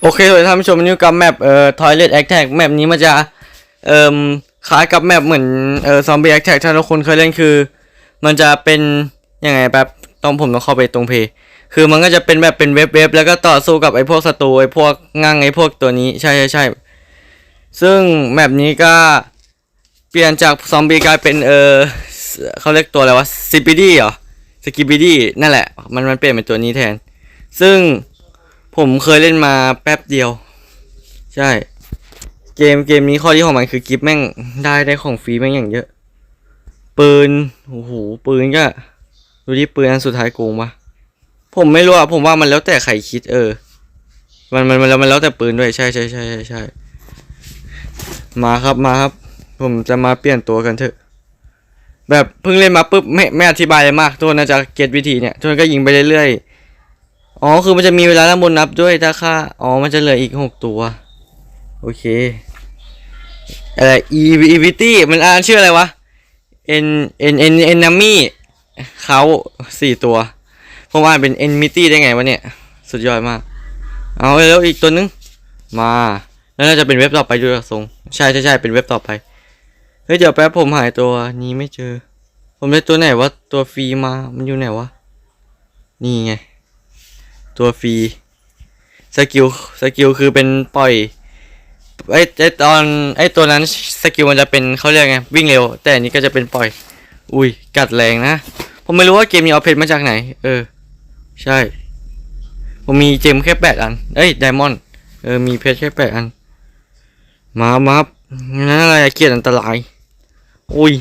โอเคเลยท่านผู้ชมนิวกับแมปเอ่อ Toilet Attack แมปนี้มันจะเอ่มคล้ายกับแมปเหมือนเอ่อ Zombie Attack ถ้าทุกคนเคยเล่นคือ มันจะเป็นยังไงแบบต้องผมต้องเข้าไปตรงเพย์คือมันก็จะเป็นแบบเป็นเว็บเว็บแล้วก็ต่อสู้กับไอ้พวกศัตรูไอ้พวกงั่งไอ้พวกตัวนี้ใช่ใช่ใช่ซึ่งแมปนี้ก็เปลี่ยนจากซอมบี้กลายเป็นเออเขาเรียกตัวอะไรวะซิปิดี้เหรอสกิปิดี้นั่นแหละมันมันเปลี่ยนเป็นตัวนี้แทน ซึ่ง ผมเคยเล่นมาแป๊บเดียว ใช่ เกมเกมนี้ข้อดีของมันคือกิฟต์แม่งได้ได้ของฟรีแม่งอย่างเยอะ ปืนโอ้โหปืนก็ดูดิปืนอันสุดท้ายโกงปะผมไม่รู้อะผมว่ามันแล้วแต่ใครคิดเออ มันมันมันแล้วมันแล้วแต่ปืนด้วยใช่ใช่ใช่ใช่ใช่มาครับมาครับ ผมจะมาเปลี่ยนตัวกันเถอะ แบบเพิ่งเล่นมาปุ๊บไม่ไม่อธิบายอะไรมากทุกคนน่าจะเก็ตวิธีเนี่ยทุกคนก็ยิงไปเรื่อยๆ อ๋อ คือมันจะมีเวลาด้านบนนับด้วยถ้าค่า อ๋อ มันจะเหลืออีกหกตัว โอเค อะไร e e v t มันอ่านชื่ออะไรวะ n n n enemy เขาสี่ตัวผมอ่านเป็น enmity ได้ไงวะเนี่ย สุดยอดมาก เอาแล้วอีกตัวนึง มาแล้วน่าจะเป็นเว็บต่อไปด้วยทรง ใช่ใช่ใช่เป็นเว็บต่อไป เฮ้ย เดี๋ยวแป๊บผมหายตัวนี้ไม่เจอ ผมได้ตัวไหนวะ ตัวฟรีมา มันอยู่ไหนวะ นี่ไง ตัวฟรีสกิลสกิลคือเป็นปล่อยไอ้ไอ้ตอนไอ้ตัวนั้นสกิลมันจะเป็นเขาเรียกไงวิ่งเร็ว แต่อันนี้ก็จะเป็นปล่อย อุ้ยกัดแรงนะ ผมไม่รู้ว่าเกมนี้เอาเพชรมาจากไหน เออ ใช่ ผมมีเจมแค่แปดอัน เอ้ยไดมอนด์เออมีเพชรแค่แปดอัน มามาครับนั่นอะไรเกียดอันตราย อุ้ย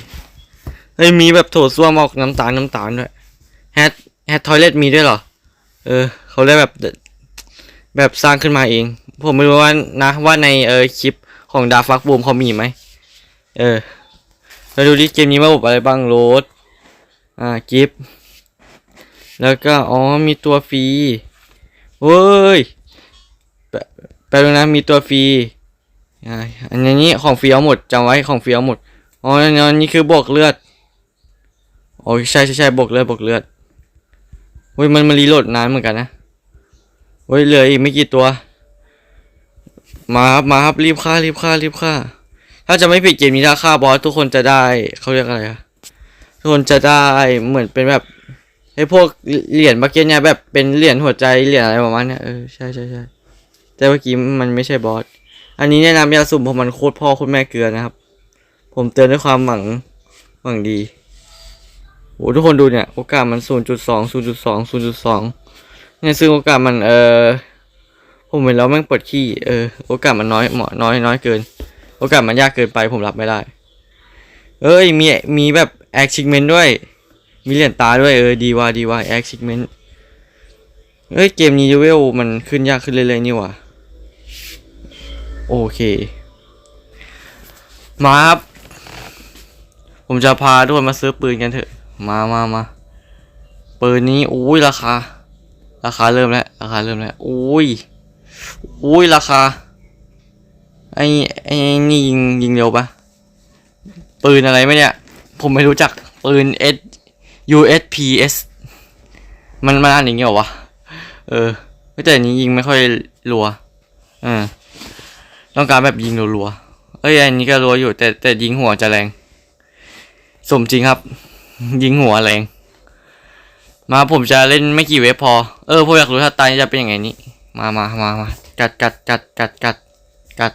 เฮ้มีแบบโถส้วมออกน้ำตาลน้ำตาลด้วยแฮทแฮททอยเลทมีด้วยเหรอ เออเขาได้แบบแบบสร้างขึ้นมาเอง ผมไม่รู้ว่านะว่าในเออคลิปของดาฟักบูมเขามีไหมเออเราดูดิเกมนี้ระบบอะไรบ้างโหลดอ่ากิฟแล้วก็อ๋อมีตัวฟรีเว้ยแปะแป๊บนึงนะมีตัวฟรีอันนี้ของฟรีเอาหมดจำไว้ของฟรีเอาหมดอ๋ออันนี้คือบวกเลือดโอ้ยใช่ใช่ใช่บวกเลือดบวกเลือด เฮ้ยมันมันรีโหลดนานเหมือนกันนะเฮ้ยเหลืออีกไม่กี่ตัว มาครับมาครับรีบฆ่ารีบฆ่ารีบฆ่า ถ้าจะไม่ผิดเกมนี้ถ้าฆ่าบอสทุกคนจะได้เขาเรียกอะไรอะทุกคนจะได้เหมือนเป็นแบบไอ้พวกเหรียญเมื่อกี้เนี่ยแบบเป็นเหรียญหัวใจเหรียญอะไรประมาณเนี้ยเออใช่ใช่ใช่แต่เมื่อกี้มันไม่ใช่บอสอันนี้แนะนำยาสุ่มเพราะมันโคตรพ่อโคตรแม่เกลือนะครับ ผมเตือนด้วยความหวังหวังดี โอ้ทุกคนดูเนี่ยโอกาสมัน 0.2 0.2 0.2เนี่ยซึ่งโอกาสมันเออผมเห็นแล้วแม่งเปิดขี้เออโอกาสมันน้อยเหมาะน้อยน้อยเกิน โอกาสมันยากเกินไปผมรับไม่ได้ เอ้ยมีมีแบบ achievement ด้วย มีเหรียญตาด้วยเออดีว่าดีว่า achievement เอ้ยเกมนี้เวลมันขึ้นยากขึ้นเรื่อยๆนี่ว่าโอเค มาครับ ผมจะพาทุกคนมาซื้อปืนกันเถอะ มามามาปืนนี้อุ้ยราคา ราคาเริ่มแล้ว ราคาเริ่มแล้วอุ้ยอุ้ยราคา ไอ้ไอ้นี่ยิงยิงเร็วปะปืนอะไรไหมเนี่ย ผมไม่รู้จักปืน S USPS มันมันอ่านอย่างเงี้ยเหรอวะ เออแต่อันนี้ยิงไม่ค่อยรัวเออต้องการแบบยิงรัวๆเอ้ยอันนี้ก็รัวอยู่แต่แต่ยิงหัวจะแรง สมจริงครับ ยิงหัวแรง มาผมจะเล่นไม่กี่เวฟพอ เออผมอยากรู้ถ้าตายจะเป็นยังไงนี่มามามามากัดกัดกัดกัดกัดกัด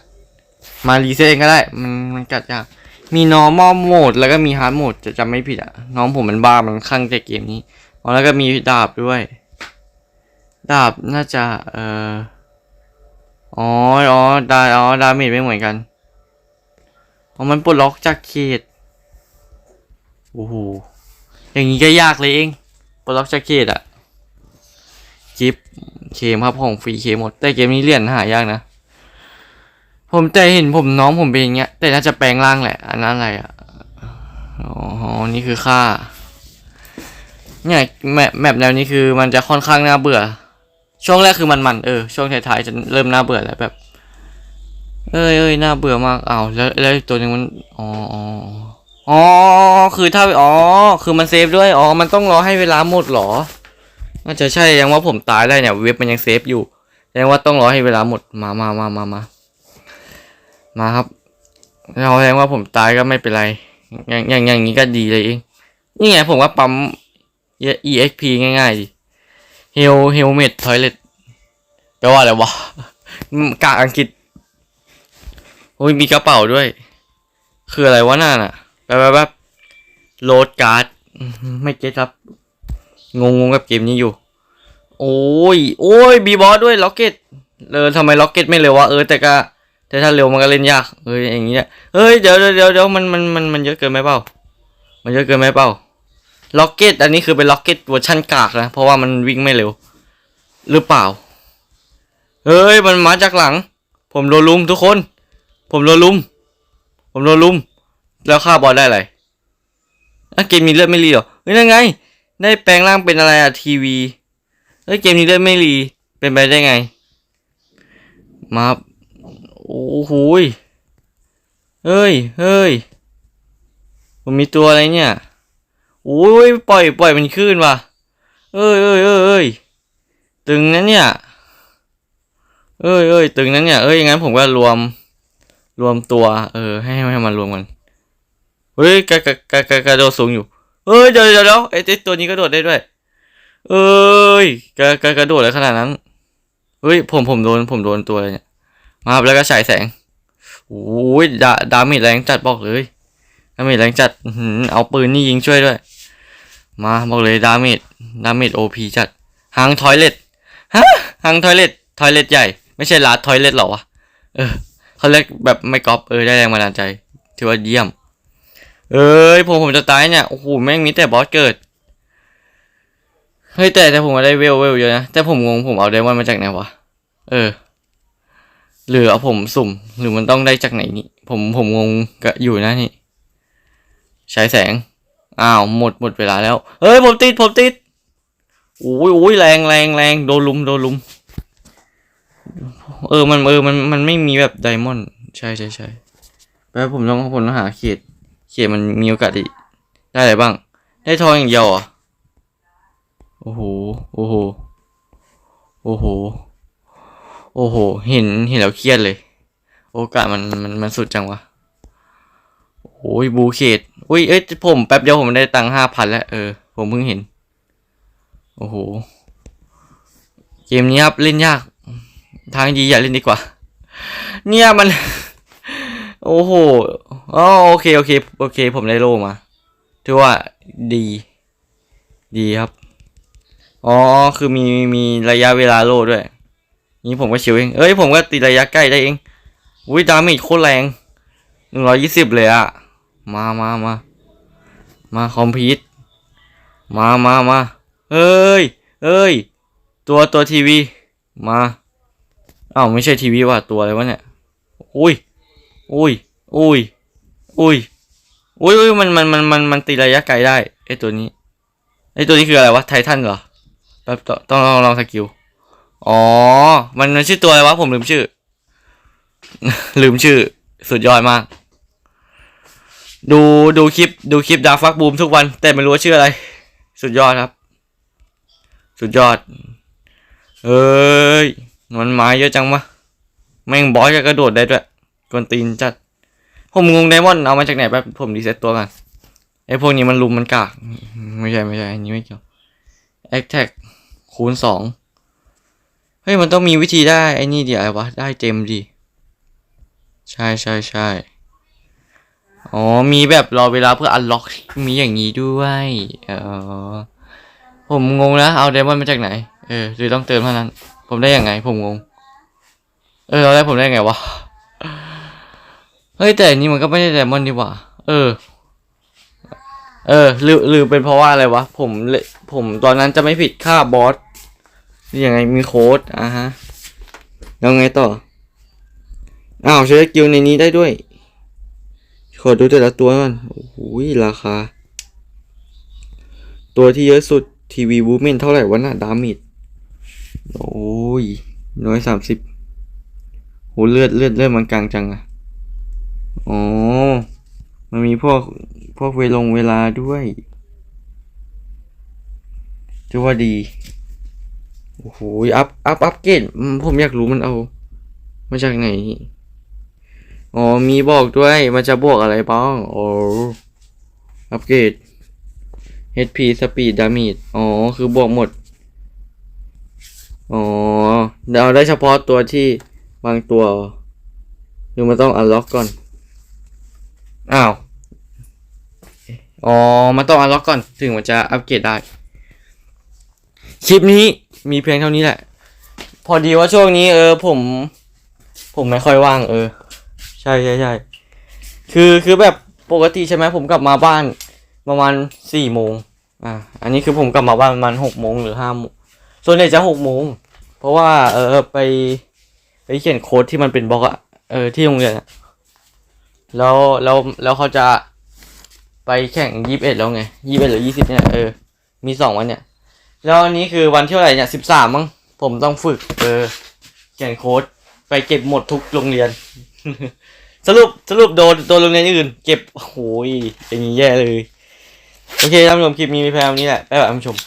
มารีเซ็ตเองก็ได้ มันมันกัดยาก มี normal mode แล้วก็มี hard mode จะจำไม่ผิดอะ น้องผมมันบ้ามันคลั่งแต่เกมนี้อ๋อแล้วก็มีดาบด้วย ดาบน่าจะเอ่ออ๋อ อ๋อ ดา อ๋อ ดาเมจไม่เหมือนกัน อ๋อ มันปลดล็อกจากเขต โอ้โห อย่างนี้ก็ยากเลยเองปลดล็อกจากเขตอะกิฟเคมครับของฟรีเคมหมด แต่เกมนี้เหรียญหายากนะ ผมแต่เห็นผมน้องผมเป็นอย่างเงี้ย แต่น่าจะแปลงร่างแหละ อันนั้นอะไรอะอ๋อ นี่คือค่า เนี่ยแมปแมปแนวนี้คือมันจะค่อนข้างน่าเบื่อ ช่วงแรกคือมันมันๆเออ ช่วงท้ายๆจะเริ่มน่าเบื่อแล้วแบบ เอ้ยเอ้ยน่าเบื่อมากอ้าวแล้วแล้วตัวนึงมัน อ๋อ อ๋อ คือถ้า อ๋อ คือมันเซฟด้วย อ๋อ มันต้องรอให้เวลาหมดเหรอ น่าจะใช่ยังว่าผมตายได้เนี่ย เว็บมันยังเซฟอยู่แสดงว่าต้องรอให้เวลาหมด มามามามามามาครับเราแสดงว่าผมตายก็ไม่เป็นไร อย่างอย่างอย่างนี้ก็ดีเลยเอง นี่ไงผมว่าปั๊ม EXP ง่ายๆดิ Hel Helmet Toilet แปลว่าอะไรวะกากอังกฤษโอ้ยมีกระเป๋าด้วย คืออะไรวะนั่นอะ แป๊บแบบโหลดการ์ดไม่เก็ตครับ งงงกับเกมนี้อยู่ โอ้ย โอ้ยบีบอสด้วยล็อกเก็ตเออทำไมล็อกเก็ตไม่เร็ววะเออแต่ก็แต่ถ้าเร็วมันก็เล่นยากเอออย่างเงี้ยเฮ้ยเดี๋ยวเดี๋ยวเดี๋ยวมันมันมันมันเยอะเกินไหมเปล่า มันเยอะเกินไหมเปล่าล็อกเก็ตอันนี้คือเป็นล็อกเก็ตเวอร์ชันกากนะเพราะว่ามันวิ่งไม่เร็ว หรือเปล่าเฮ้ยมันมาจากหลัง ผมโดนลุมทุกคน ผมโดนลุม ผมโดนลุม แล้วฆ่าบอลได้อะไรอะเกมมีเลือดไม่รีเหรอเฮ้ยนั่นไง ได้แปลงร่างเป็นอะไรอะทีวีเฮ้ยเกมนี้เลือดไม่รีเป็นไปได้ไง มาครับโอ้โหเฮ้ยเฮ้ยผมมีตัวอะไรเนี่ยโอ้ยปล่อยปล่อยมันขึ้นว่ะเอ้ยเอ้ยเอ้ยเอ้ยตึงนั้นเนี่ยเอ้ยเอ้ยตึงนั้นเนี่ยเอ้ยงั้นผมก็รวมรวมตัว เออ ให้ให้มันรวมกัน เฮ้ยกระกระกระกระโดดสูงอยู่เฮ้ยเดี๋ยวเดี๋ยวเดี๋ยวไอ้ตัวนี้ก็โดดได้ด้วย เอ้ยกระกระกระโดดอะไรขนาดนั้นเฮ้ยผมผมโดนผมโดนตัวอะไรเนี่ยมาแล้วก็ฉายแสงโอ้ยดาดาเมจแรงจัดบอกเลยดาเมจแรงจัดเอาปืนนี่ยิงช่วยด้วย มาบอกเลยดาเมจดาเมจโอพีจัดหางทอยเล็ตฮะหางทอยเล็ตทอยเล็ตใหญ่ ไม่ใช่ลาทอยเล็ตหรอวะเออเขาเรียกแบบไม่ก๊อปเออได้แรงบันดาลใจถือว่าเยี่ยม เอ้ยผมผมจะตายเนี่ยโอ้โหแม่งมีแต่บอสเกิดเฮ้ยแต่แต่ผมมาได้เวลเวลเยอะนะแต่ผมงงผมเอาไดมอนด์มาจากไหนวะเออหรือเอาผมสุ่มหรือมันต้องได้จากไหนนี่ผมผมงงกับอยู่นะนี่ใช้แสงอ้าวหมดหมดเวลาแล้วเฮ้ยผมติดผมติดโอ้ยโอ้ยแรงแรงแรงโดนลุมโดนลุมเออมันเออมันมันไม่มีแบบไดมอนด์ใช่ใช่ใช่แป๊บผมต้องผมต้องหาเขต เขมันมีโอกาสได้ได้อะไรบ้าง ได้ทองอย่างเดียวอะโอ้โห โอ้โห โอ้โห โอ้โห เห็น เห็นแล้วเครียดเลย โอกาสมันมันมันสุดจังวะ โอ้ยบูเขตอุ้ย เอ้ย ผมแป๊บเดียวผมได้ตังค์ห้าพันแล้ว เออ ผมเพิ่งเห็น โอ้โห เกมนี้ครับ เล่นยาก ทางดีอย่าเล่นดีกว่า เนี่ยมัน โอ้โหอ๋อโอเค โอเค โอเค ผมได้โล่มา ถือว่าดี ดีครับ อ๋อ คือมี มีระยะเวลาโล่ด้วย นี่ผมก็ชิวเอง เอ้ย ผมก็ตีระยะใกล้ได้เอง อุ้ยดาเมจโคตรแรงหนึ่งร้อยยี่สิบเลยอะมามามามาคอมพิวต์มามามาเอ้ย เอ้ย ตัวตัวทีวี มาอ้าวไม่ใช่ทีวีว่ะตัวอะไรวะเนี่ย อุ้ย อุ้ย อุ้ย อุ้ย อุ้ยอุ้ยมันมันมันมันมันตีระยะไกลได้ไอตัวนี้ไอตัวนี้คืออะไรวะไททันเหรอแป๊บต้องลองลองสกิลอ๋อ มันมันชื่อตัวอะไรวะผมลืมชื่อ ลืมชื่อ สุดยอดมาก ดูดูคลิปดูคลิปดาฟักบูมทุกวัน แต่ไม่รู้ว่าชื่ออะไร สุดยอดครับ สุดยอดเอ้ยมันไมาเยอะจังวะแม่งบอสก็กระโดดได้ด้วย กวนตีนจัด ผมงงไดมอนด์เอามาจากไหนแป๊บผมรีเซ็ตตัวกันไอพวกนี้มันลุมมันกาก ไม่ใช่ไม่ใช่อันนี้ไม่เกี่ยวแอคแท็กคูณสองเฮ้ยมันต้องมีวิธีได้ไอ้นี่ดิอะไรวะ ได้เจมดิใช่ใช่ใช่อ๋อ มีแบบรอเวลาเพื่ออันล็อกมีอย่างนี้ด้วยเออผมงงนะ เอาไดมอนมาจากไหน เออหรือต้องเติมเท่านั้น ผมได้ยังไง ผมงง เออตอนแรกผมได้ไงวะ เฮ้ยแต่อันนี้มันก็ไม่ได้ไดมอนด์นี่ว่า เออ เออหรือหรือเป็นเพราะว่าอะไรวะ ผมเลผมตอนนั้นจะไม่ผิดค่าบอสนี่ยังไงมีโค้ดอะฮะแล้วไงต่ออ้าวใช้สกิลในนี้ได้ด้วย ขอดูแต่ละตัวก่อนโอ้โหราคา ตัวที่เยอะสุดทีวีบูมเมนเท่าไหร่วะน่ะดามิดโอ้ยน้อยสามสิบโหเลือดเลือดเลือดมันกลางจังอะ อ๋อ มันมีพวกพวกเวลงเวลาด้วยถือว่าดี โอ้โห อัพ อัพ อัพเกรดอืมผมอยากรู้มันเอา มาจากไหน อ๋อ มีบอกด้วย มันจะบวกอะไรบ้าง โอ้ อัปเกรด HP Speed Damage อ๋อ คือบวกหมด อ๋อเดี๋ยวเอาได้เฉพาะตัวที่บางตัวหรือมันต้องอันล็อกก่อน อ้าว อ๋อมันต้องอันล็อกก่อน ถึงมันจะอัปเกรดได้ คลิปนี้มีเพียงเท่านี้แหละ พอดีว่าช่วงนี้เออผม ผมไม่ค่อยว่างเออ ใช่ใช่ใช่คือคือแบบปกติใช่ไหมผมกลับมาบ้านประมาณสี่โมงอ่า อันนี้คือผมกลับมาบ้านประมาณหกโมงหรือห้าโมงส่วนใหญ่จะหกโมงเพราะว่าเออไปไปเขียนโค้ดที่มันเป็นบล็อกอะเออที่โรงเรียนอะ แล้วแล้วแล้วเขาจะไปแข่งยี่สิบเอ็ดแล้วไงยี่สิบเอ็ดหรือยี่สิบเนี่ยเออมีสองวันเนี่ยแล้วอันนี้คือวันที่เท่าไหร่เนี่ยสิบสามมั้งผมต้องฝึก เออเขียนโค้ดไปเก็บหมดทุกโรงเรียน สรุปสรุปโดนโดนโรงเรียนอื่น เก็บโอ้ยอย่างนี้แย่เลย โอเคท่านผู้ชมคลิปนี้มีแพลนนี้แหละไปแบบท่านผู้ชม